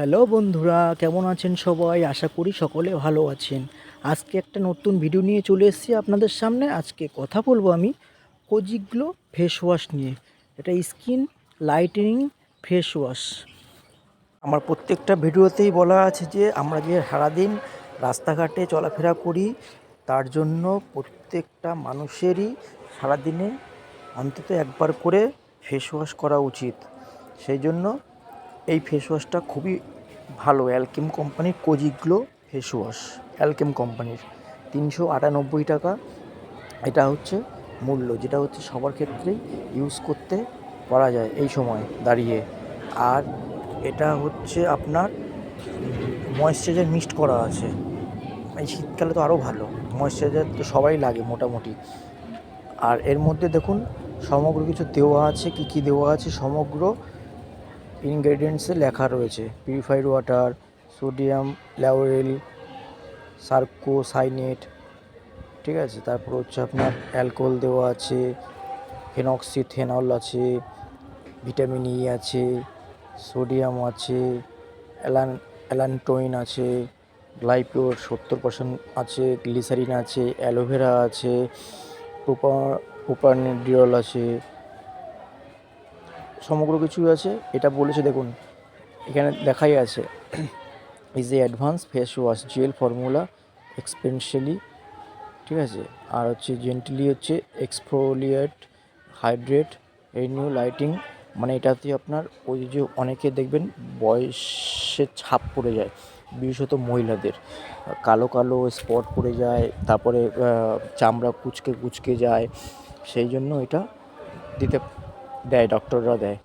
Hello বন্ধুরা, কেমন আছেন সবাই? আশা করি সকলে ভালো আছেন। আজকে একটা নতুন ভিডিও নিয়ে চলে এসেছি আপনাদের সামনে। আজকে কথা বলব আমি কোজিগ্লো ফেস ওয়াশ নিয়ে। এটা স্কিন লাইটেনিং ফেস ওয়াশ আমার প্রত্যেকটা ভিডিওতেই বলা আছে যে, আমরা যে সারাদিন রাস্তাঘাটে চলাফেরা করি, তার জন্য প্রত্যেকটা মানুষেরই সারাদিনে অন্তত একবার করে ফেস ওয়াশ করা উচিত। সেই জন্য এই ফেস ওয়াশটা খুবই ভালো। অ্যালকেম কোম্পানির কোজিগ্লো ফেস ওয়াশ অ্যালকেম কোম্পানির তিনশো আটানব্বই টাকা। এটা হচ্ছে মূল্য, যেটা হচ্ছে সবার ক্ষেত্রেই ইউজ করতে পারা যায় এই সময় দাঁড়িয়ে। আর এটা হচ্ছে আপনার ময়েশ্চারাইজার মিক্সড করা আছে। এই শীতকালে তো আরও ভালো। ময়েশ্চারাইজার তো সবাই লাগে মোটামুটি। আর এর মধ্যে দেখুন, সমগ্র কিছু দেওয়া আছে, কী কী দেওয়া আছে, সমগ্র ইনগ্রেডিয়েন্টসে লেখা রয়েছে purified water sodium lauroyl sarcosinate ঠিক আছে? তারপর হচ্ছে আপনার অ্যালকোহল দেওয়া আছে ফেনক্সিথেনল আছে ভিটামিন ই আছে সোডিয়াম আছে অ্যালান অ্যালান্টোইন আছে গ্লাইপিওর সত্তর পার্সেন্ট আছে গ্লিসারিন আছে অ্যালোভেরা আছে প্রোপা প্রোপানিডিওল আছে সমগ্র কিছুই আছে। এটা বলেছে, দেখুন, এখানে দেখাই আছে is a advance face wash gel formula exponentially ঠিক আছে? আর হচ্ছে জেন্টলি হচ্ছে এক্সফোলিয়েট হাইড্রেট রিনিউ লাইটিং মানে এটাতে আপনার ওই যে অনেকে দেখবেন বয়সের ছাপ পড়ে যায়, বিশেষত মহিলাদের। কালো কালো স্পট পড়ে যায়, তারপরে চামড়া কুচকে কুচকে যায়, সেই জন্য এটা দিতে দেয়, ডক্টররা দেয়।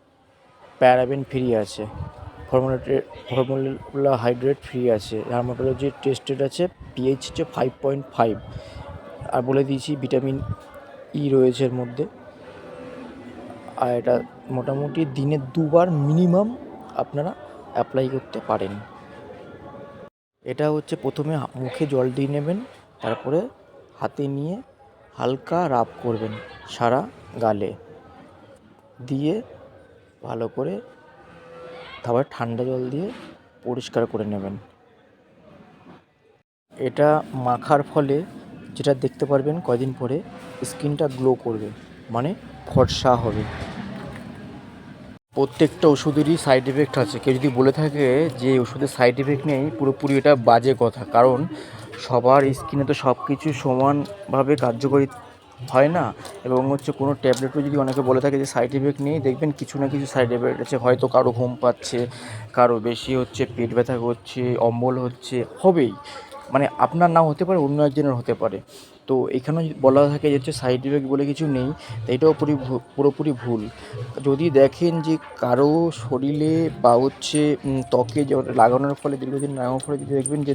প্যারাবেন ফ্রি আছে, ফর্মুলেটে, ফর্মুলা হাইড্রেট ফ্রি আছে হার্মাটোলজি টেস্টেড আছে পিএইচ হচ্ছে ফাইভ পয়েন্ট ফাইভ আর বলে দিয়েছি, ভিটামিন ই রয়েছে এর মধ্যে। আর এটা মোটামুটি দিনে দুবার মিনিমাম আপনারা অ্যাপ্লাই করতে পারেন। এটা হচ্ছে প্রথমে মুখে জল দিয়ে নেবেন, তারপরে হাতে নিয়ে হালকা রাব করবেন সারা গালে। দিয়ে ভালো করে তারপর ঠান্ডা জল দিয়ে পরিষ্কার করে নেবেন। এটা মাখার ফলে যেটা দেখতে পারবেন কয়দিন পরে স্কিনটা গ্লো করবে মানে ফর্সা হবে। প্রত্যেকটা ওষুধেরই সাইড এফেক্ট আছে। কেউ যদি বলে থাকে যে ওষুধের সাইড এফেক্ট নেই, পুরোপুরি এটা বাজে কথা। কারণ সবার স্কিনে তো সব কিছু সমানভাবে কার্যকরী হয় না। এবং হচ্ছে কোনো ট্যাবলেটও যদি অনেকে বলে থাকে যে সাইড এফেক্ট নেই দেখবেন, কিছু না কিছু সাইড এফেক্ট আছে। হয়তো কারও ঘুম পাচ্ছে, কারও বেশি হচ্ছে পেট ব্যথা করছে, অম্বল হচ্ছে, হবেই। মানে আপনার নাও হতে পারে, অন্য একজনের হতে পারে। তো এখানে বলা থাকে যে হচ্ছে সাইড ইফেক্ট বলে কিছু নেই এটাও পুরি পুরোপুরি ভুল। যদি দেখেন যে কারও শরীরে বা হচ্ছে ত্বকে লাগানোর ফলে, দীর্ঘদিন লাগানোর ফলে যদি দেখবেন যে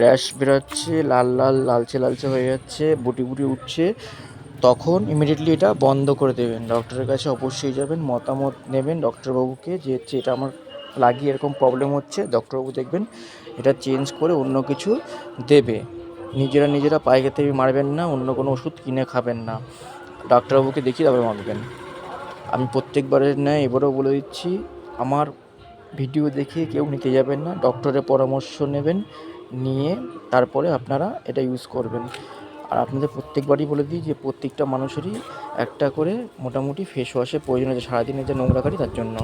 র্যাশ বেরোচ্ছে, লাল লাল, লালচে লালচে হয়ে যাচ্ছে, বুটি বুটি উঠছে। তখন ইমিডিয়েটলি এটা বন্ধ করে দেবেন। ডক্টরের কাছে অবশ্যই যাবেন, মতামত নেবেন ডক্টরবাবুকে যে হচ্ছে এটা আমার লাগিয়ে এরকম প্রবলেম হচ্ছে। ডক্টরবাবু দেখবেন এটা চেঞ্জ করে অন্য কিছু দেবে। নিজেরা নিজেরা পায়ে খেতে মারবেন না, অন্য কোনো ওষুধ কিনে খাবেন না। ডাক্তারবাবুকে দেখিয়ে তারপরে মারবেন। আমি প্রত্যেকবারের ন্যায় এবারেও বলে দিচ্ছি, আমার ভিডিও দেখে কেউ নিতে যাবেন না। ডক্টরের পরামর্শ নেবেন। নিয়ে তারপরে আপনারা এটা ইউজ করবেন। আর আপনাদের প্রত্যেকবারই বলে দিই যে প্রত্যেকটা মানুষেরই একটা করে মোটামুটি ফেস ওয়াশের প্রয়োজন আছে। সারাদিনে যে নোংরা কাটি তার জন্য।